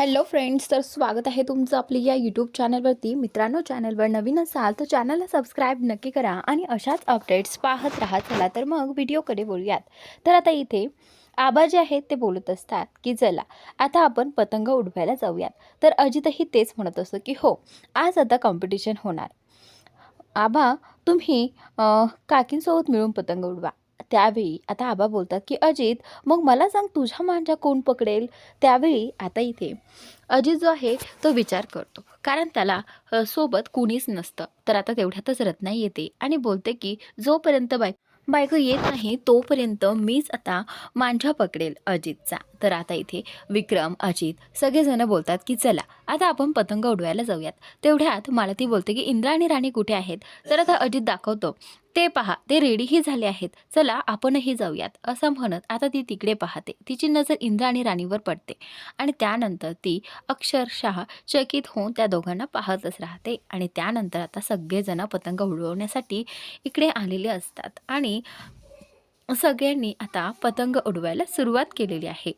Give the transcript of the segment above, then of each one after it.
Hello friends तर स्वागत आहे तुमचं आपली या यूट्यूब चॅनलवरती मित्रांनो चॅनलवर नवीन असाल तर चॅनलला सबस्क्राईब नक्की करा आणि अशाच अपडेट्स पाहत राहा चला तर मग व्हिडिओकडे बोलूयात तर आता इथे आबा जे आहेत ते बोलत असतात की चला आता आपण पतंग उडवायला जाऊयात. तर अजितही तेच म्हणत असतो की हो आज आता कॉम्पिटिशन होणार. आबा तुम्ही काकींसोबत मिळून पतंग उडवा. त्यावेळी आता आबा बोलतात की अजित मग मला सांग तुझ्या मांजा कोण पकडेल? त्यावेळी आता इथे अजित जो आहे तो विचार करतो. कारण त्याला सोबत कुणीच नसतं. तर आता तेवढ्यातच रत्ना येते आणि बोलते की जोपर्यंत बाय बायको येत नाही तोपर्यंत मीच आता मांजा पकडेल अजितचा. तर आता इथे विक्रम अजित सगळेजण बोलतात की चला आता आपण पतंग उडवायला जाऊयात. तेवढ्यात मला ती बोलते की इंद्रा आणि राणी कुठे आहेत? तर आता अजित दाखवतो. ते पहा ते रेडीही झाले आहेत. चला आपणही जाऊयात असं म्हणत आता ती तिकडे पाहते. तिची नजर इंद्रा आणि राणीवर पडते. आणि त्यानंतर ती अक्षरशः चकित होऊन त्या दोघांना पाहतच राहते. आणि त्यानंतर आता सगळेजण पतंग उडवण्यासाठी इकडे आलेले असतात. आणि सगळ्यांनी आता पतंग उडवायला सुरुवात केलेली आहे.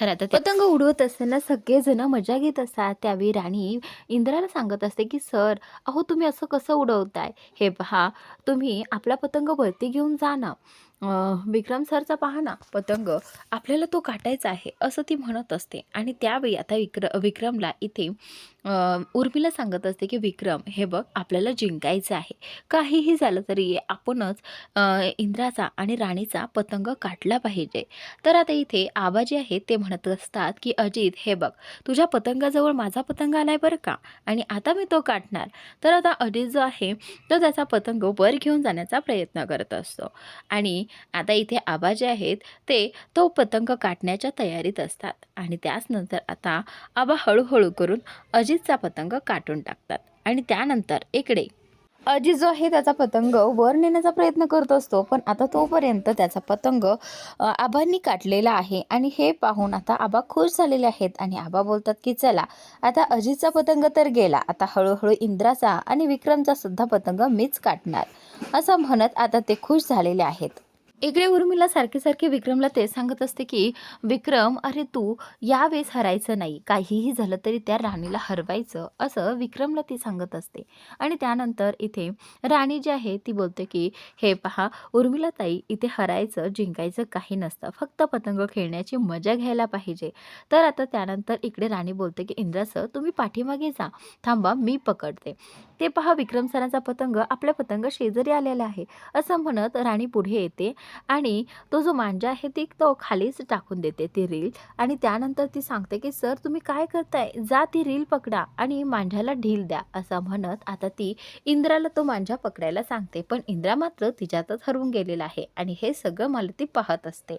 तर आता पतंग उडवत असताना सगळेजण मजा घेत असतात. त्यावेळी राणी इंद्राला सांगत असते की सर अहो तुम्ही असं कसं उडवताय? हे पहा तुम्ही आपला पतंग वरती घेऊन जा ना. विक्रम सरचा पहा ना पतंग आपल्याला तो काटायचा आहे असं ती म्हणत असते. आणि त्यावेळी आता विक्र विक्रमला इथे उर्मीला उर्मिला सांगत असते की विक्रम हे बघ आपल्याला जिंकायचं आहे. काहीही झालं तरी आपणच इंद्राचा आणि राणीचा पतंग काटला पाहिजे. तर आता इथे आबाजी आहेत ते म्हणत असतात की अजित हे बघ तुझ्या पतंगाजवळ माझा पतंग आलाय बरं का? आणि आता मी तो काटणार. तर आता अजित जो आहे तो त्याचा पतंग वर घेऊन जाण्याचा प्रयत्न करत असतो. आणि आता इथे आबा जे आहेत ते तो पतंग काटण्याच्या तयारीत असतात. आणि त्याचनंतर आता आबा हळूहळू करून अजितचा पतंग काटून टाकतात. आणि त्यानंतर इकडे. अजित जो आहे त्याचा पतंग वर नेण्याचा प्रयत्न करत असतो पण आता तोपर्यंत त्याचा पतंग आबांनी काटलेला आहे. आणि हे पाहून आता आबा खुश झालेले आहेत. आणि आबा बोलतात की चला आता अजितचा पतंग तर गेला. आता हळूहळू इंद्राचा आणि विक्रमचा सुद्धा पतंग मीच काटणार. असं म्हणत आता ते खुश झालेले आहेत. इकडे उर्मिला सारखे सारखे विक्रमला ते सांगत असते की विक्रम अरे तू यावेळेस हरायचं नाही. काहीही झालं तरी त्या राणीला हरवायचं असं विक्रमला ती सांगत असते. आणि त्यानंतर इथे राणी जी आहे ती बोलते की हे पहा उर्मिला ताई इथे हरायचं जिंकायचं काही नसतं. फक्त पतंग खेळण्याची मजा घ्यायला पाहिजे. तर आता त्यानंतर इकडे राणी बोलते की इंद्रासं तुम्ही पाठीमागे जा. थांबा मी पकडते. ते पहा विक्रम सरांचा पतंग आपल्या पतंग शेजारी आलेला आहे. असं म्हणत राणी पुढे येते. आणि तो जो मांजा आहे ती तो खालीच टाकून देते ती रील. आणि त्यानंतर ती सांगते की सर तुम्ही काय करताय? जा ती रील पकडा आणि मांजाला ढील द्या असं म्हणत आता ती इंद्राला तो मांजा पकडायला सांगते. पण इंद्रा मात्र तिच्यातच हरवून गेलेला आहे आणि हे सगळं मला ती पाहत असते.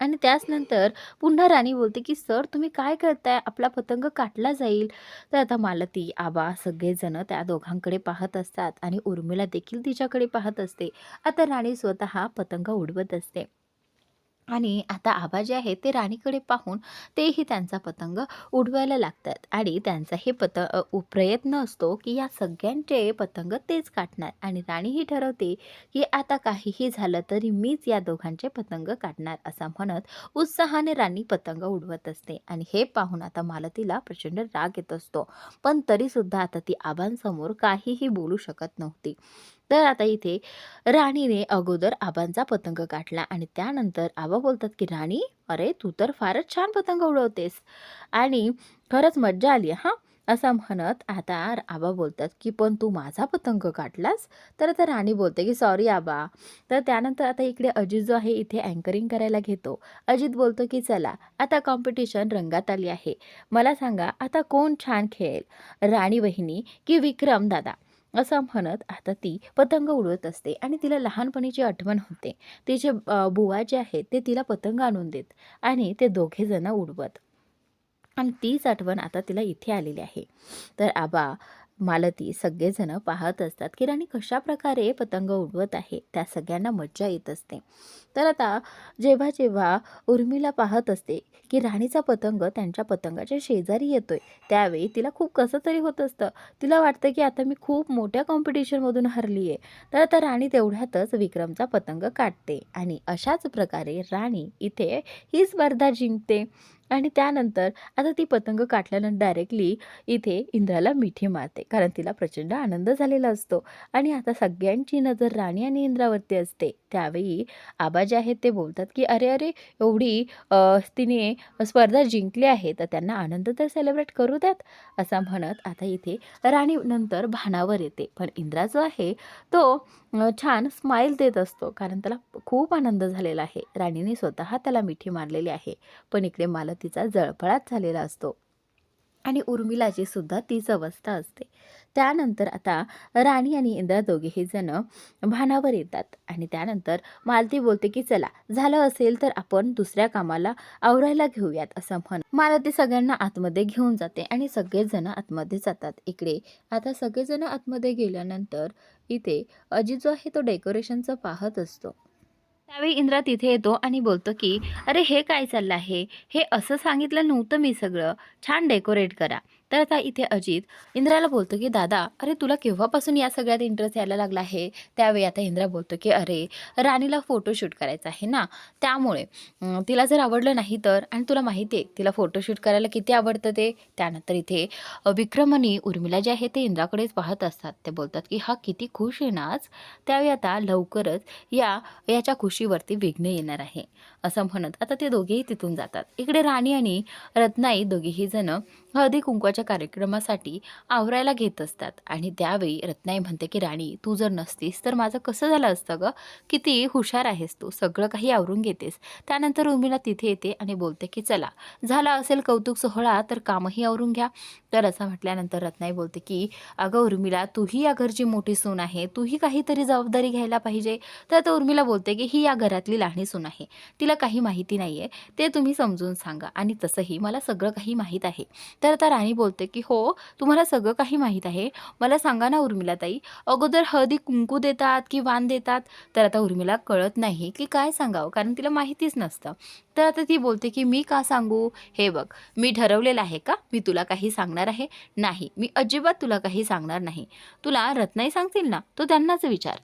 आणि त्याचनंतर पुन्हा राणी बोलते की सर तुम्ही काय करताय? आपला पतंग काटला जाईल. तर आता मालती आबा सगळेजण त्या दोघांकडे पाहत असतात आणि उर्मिला देखील तिच्याकडे पाहत असते. आता राणी स्वतः पतंग उडवत असते. आणि आता आबा जे आहेत ते राणीकडे पाहून तेही त्यांचा पतंग उडवायला लागतात. आणि त्यांचा हे पत प्रयत्न असतो की या सगळ्यांचे पतंग तेच काटणार आणि राणी ही ठरवते की आता काहीही झालं तरी मीच या दोघांचे पतंग काटणार असं म्हणत उत्साहाने राणी पतंग उडवत असते. आणि हे पाहून आता मालतीला प्रचंड राग येत असतो. पण तरीसुद्धा आता ती आबांसमोर काहीही बोलू शकत नव्हती. तर आता इथे राणीने अगोदर आबांचा पतंग काढला आणि त्यानंतर आबा बोलतात की राणी अरे तू तर फारच छान पतंग उडवतेस. आणि खरंच मज्जा आली हां असं म्हणत आता आबा बोलतात की पण तू माझा पतंग काढलास तर आता राणी बोलते की सॉरी आबा. तर त्यानंतर आता इकडे अजित जो आहे इथे अँकरिंग करायला घेतो. अजित बोलतो की चला आता कॉम्पिटिशन रंगात आली आहे. मला सांगा आता कोण छान खेळेल? राणी वहिनी की विक्रम दादा? असं म्हणत आता ती पतंग उडवत असते आणि तिला लहानपणीची आठवण होते. तिचे बुवा जे आहेत ते तिला पतंग आणून देत आणि ते दोघे जण उडवत. आणि तीच आठवण आता तिला इथे आलेली आहे. तर आबा मालती सगळेजण पाहत असतात की राणी कशा प्रकारे पतंग उडवत आहे त्या सगळ्यांना मज्जा येत असते. तर आता जेव्हा जेव्हा उर्मिला पाहत असते की राणीचा पतंग त्यांच्या पतंगाच्या शेजारी येतोय त्यावेळी तिला खूप कसं तरी होत असतं. तिला वाटतं की आता मी खूप मोठ्या कॉम्पिटिशनमधून हरली आहे तर आता राणी तेवढ्यातच विक्रमचा पतंग काढते आणि अशाच प्रकारे राणी इथे ही स्पर्धा जिंकते. आणि त्यानंतर आता ती पतंग काटल्यानंतर डायरेक्टली इथे इंद्राला मिठी मारते. कारण तिला प्रचंड आनंद झालेला असतो. आणि आता सगळ्यांची नजर राणी आणि इंद्रावरती असते. त्यावेळी आबा जे आहेत ते बोलतात की अरे अरे एवढी तिने स्पर्धा जिंकली आहे. तर त्यांना आनंद तर सेलिब्रेट करू द्यात. असं म्हणत आता इथे राणी नंतर भानावर येते. पण इंद्रा जो आहे तो छान स्माईल देत असतो. कारण त्याला खूप आनंद झालेला आहे. राणीने स्वतः त्याला मिठी मारलेली आहे. पण इकडे तिचा जळफळाट झालेला असतो. आणि उर्मिलाची सुद्धा तीच अवस्था असते. त्यानंतर आता राणी आणि इंद्रा दोघेही जण भानावर येतात. आणि त्यानंतर मालती बोलते की चला झालं असेल तर आपण दुसऱ्या कामाला आवरायला घेऊयात असं म्हण. मालती सगळ्यांना आतमध्ये घेऊन जाते आणि सगळेजण आतमध्ये जातात. इकडे आता सगळेजण आतमध्ये गेल्यानंतर इथे अजित जो आहे तो डेकोरेशनचं पाहत असतो. त्यावेळी इंद्रा तिथे येतो आणि बोलतो की अरे हे काय चाललं आहे? हे असं सांगितलं नव्हतं मी सगळं. छान डेकोरेट करा. तर आता इथे अजित इंद्राला बोलतो की दादा अरे तुला केव्हापासून या सगळ्यात इंटरेस्ट यायला लागला आहे? त्यावेळी आता इंद्रा बोलतो की अरे राणीला फोटोशूट करायचा आहे ना त्यामुळे तिला जर आवडलं नाही तर आणि तुला माहिती आहे तिला फोटोशूट करायला किती आवडतं ते? त्यानंतर इथे अ, विक्रम आणि उर्मिला जे आहे ते इंद्राकडेच पाहत असतात. ते बोलतात की हा किती खुश आहे नाच त्यावेळी आता लवकरच या याच्या खुशीवरती विघ्न येणार आहे. असं म्हणत. आता ते दोघेही तिथून जातात. इकडे राणी आणि रत्नाई दोघेही जण हळदी कुंकवाच्या कार्यक्रमासाठी आवरायला घेत असतात. आणि त्यावेळी रत्नाई म्हणते की राणी तू जर नसतीस तर माझं कसं झालं असतं ग? किती हुशार आहेस तू. सगळं काही आवरून घेतेस. त्यानंतर उर्मिला तिथे येते आणि बोलते की चला झाला असेल कौतुक सोहळा तर कामही आवरून घ्या. तर असं म्हटल्यानंतर रत्नाई बोलते की अगं उर्मिला तूही या घरची मोठी सून आहे. तूही काहीतरी जबाबदारी घ्यायला पाहिजे. तर आता उर्मिला बोलते की ही या घरातली लहानी सून आहे. तिला काही माहिती नाही आहे ते तुम्ही समजून सांगा. आणि तसंही मला सगळं काही माहीत आहे. तर आता राणी बोलते की हो तुम्हाला सगळं काही माहीत आहे. मला सांगा ना उर्मिलाताई अगोदर हळदी कुंकू देतात की वाण देतात? तर आता उर्मिला कळत नाही की काय सांगावं कारण तिला माहितीच नसतं. तर आता ती बोलते की मी का सांगू? हे बघ मी ठरवलेलं आहे का? मी तुला काही सांगणार आहे? नाही मी अजिबात तुला काही सांगणार नाही. तुला रत्नाई सांगतील ना? तो त्यांनाच विचार.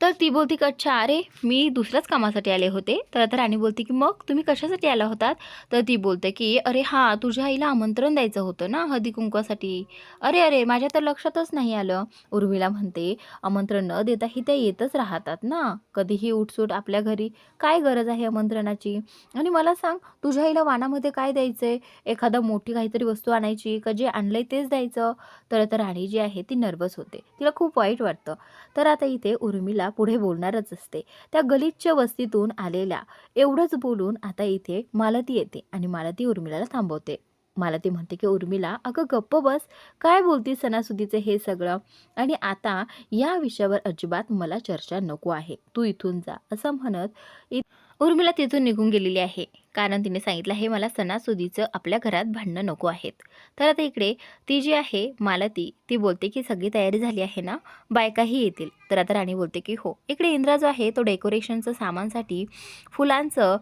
तर ती बोलती की अच्छा अरे मी दुसऱ्याच कामासाठी आले होते. तर आता राणी बोलते की मग तुम्ही कशासाठी आला होतात? तर ती बोलते की अरे हां तुझ्या आईला आमंत्रण द्यायचं होतं ना हळदी कुंकवासाठी. अरे अरे माझ्या तर लक्षातच नाही आलं उर्मिला म्हणते. आमंत्रण न देता ही त्या येतच राहतात ना. कधीही उठसूट आपल्या घरी काय गरज आहे आमंत्रणाची? आणि मला सांग तुझ्या आईला वाणामध्ये काय द्यायचं आहे एखादा मोठी काहीतरी वस्तू आणायची का जे आणलंय तेच द्यायचं? तर आता राणी जी आहे ती नर्वस होते. तिला खूप वाईट वाटतं. तर आता इथे उर्मिला पुढे बोलणारच असते. त्या गलिच्छ वस्तीतून आलेल्या एवढंच बोलून आता इथे मालती येते आणि मालती उर्मिलाला थांबवते. मालती म्हणते की उर्मिला अगं गप्प बस. काय बोलती सणासुदीचं हे सगळं? आणि आता या विषयावर अजिबात मला चर्चा नको आहे. तू इथून जा. असं म्हणत उर्मिला तिथून निघून गेलेली आहे. कारण तिने सांगितलं हे मला सणासुदीचं आपल्या घरात भांडणं नको आहेत. तर आता इकडे ती जी आहे मालती ती बोलते की सगळी तयारी झाली आहे ना? बायकाही येतील. तर आता राणी बोलते की हो इकडे इंद्रा जो आहे तो डेकोरेशनचं सामानसाठी फुलांचं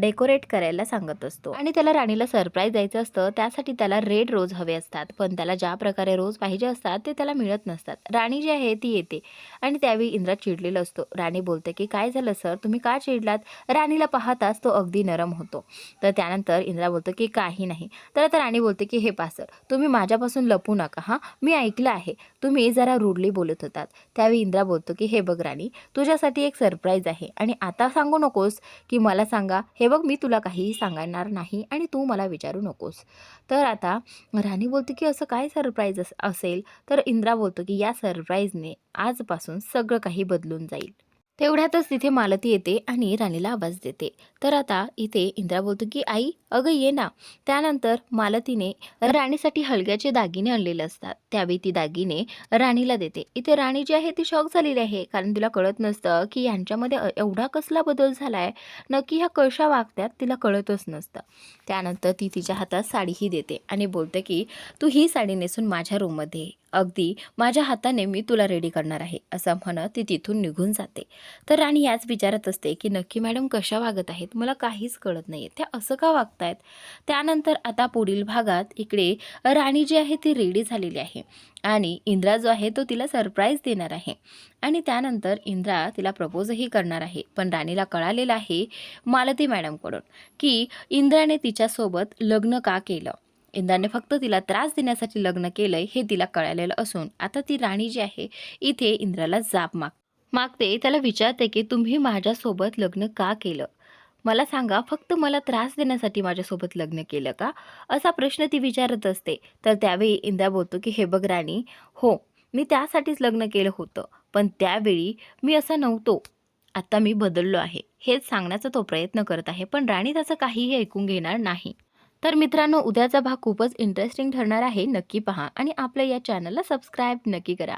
डेकोरेट करायला सांगत असतो. आणि त्याला राणीला सरप्राईज द्यायचं असतं. त्यासाठी त्याला रेड रोज हवे असतात. पण त्याला ज्या प्रकारे रोज पाहिजे असतात ते त्याला मिळत नसतात. राणी जी आहे ती येते. आणि त्यावेळी इंद्रा चिडलेला असतो. राणी बोलते की काय झालं सर? तुम्ही का चिडलात? राणीला पाहताच तो अगदी नरम होतो. तर त्यानंतर इंद्रा बोलतो की काही नाही. तर आता राणी बोलते की हे पा सर तुम्ही माझ्यापासून लपू नका हां? मी ऐकलं आहे. तुम्ही जरा रूडली बोलत होतात. त्यावेळी इंद्रा बोलतो की हे बघ राणी तुझ्यासाठी एक सरप्राईज आहे आणि आता सांगू नकोस की मला सांगा हे बघ मी तुला काहीही सांगणार नाही आणि तू मला विचारू नकोस. तर आता राणी बोलते की असं काय सरप्राईज असेल? तर इंद्रा बोलतो की या सरप्राईजने आजपासून सगळं काही बदलून जाईल. तेवढ्यातच तिथे मालती येते आणि राणीला आवाज देते. तर आता इथे इंद्रा बोलतो की आई अगं ये ना. त्यानंतर मालतीने राणीसाठी हलग्याचे दागिने आणलेले असतात. त्यावेळी ती दागिने राणीला देते. इथे राणी जी आहे ती शॉक झालेली आहे. कारण तिला कळत नसतं की यांच्यामध्ये एवढा कसला बदल झाला आहे नक्की ह्या कशा वागतात तिला कळतच नसतं. त्यानंतर ती तिच्या हातात साडीही देते आणि बोलते की तू ही साडी नेसून माझ्या रूममध्ये ये. अगदी माझ्या हाताने मी तुला रेडी करणार आहे असं म्हणत ती तिथून निघून जाते. तर राणी याच विचारत असते की नक्की मॅडम कशा वागत आहेत? मला काहीच कळत नाही त्या असं का वागतायत? त्यानंतर आता पुढील भागात इकडे राणी जी आहे ती रेडी झालेली आहे. आणि इंद्रा जो आहे तो तिला सरप्राईज देणार आहे. आणि त्यानंतर इंद्रा तिला प्रपोजही करणार आहे. पण राणीला कळालेलं आहे मालती मॅडमकडून की इंद्राने तिच्यासोबत लग्न का केलं? इंद्राने फक्त तिला त्रास देण्यासाठी लग्न केलंय हे तिला कळालेलं असून आता ती राणी जी आहे इथे इंद्राला जाब माग मागते. त्याला विचारते की तुम्ही माझ्यासोबत लग्न का केलं? मला सांगा फक्त मला त्रास देण्यासाठी माझ्यासोबत लग्न केलं का? असा प्रश्न ती विचारत असते. तर त्यावेळी इंदा बोलतो की हे बघ राणी हो मी त्यासाठीच लग्न केलं होतं. पण त्यावेळी मी असा नव्हतो. आता मी बदललो आहे. हेच सांगण्याचा तो प्रयत्न करत आहे. पण राणी त्याचं काहीही ऐकून घेणार नाही. तर मित्रांनो उद्याचा भाग खूपच इंटरेस्टिंग ठरणार आहे. नक्की पहा आणि आपल्या या चॅनलला सबस्क्राईब नक्की करा.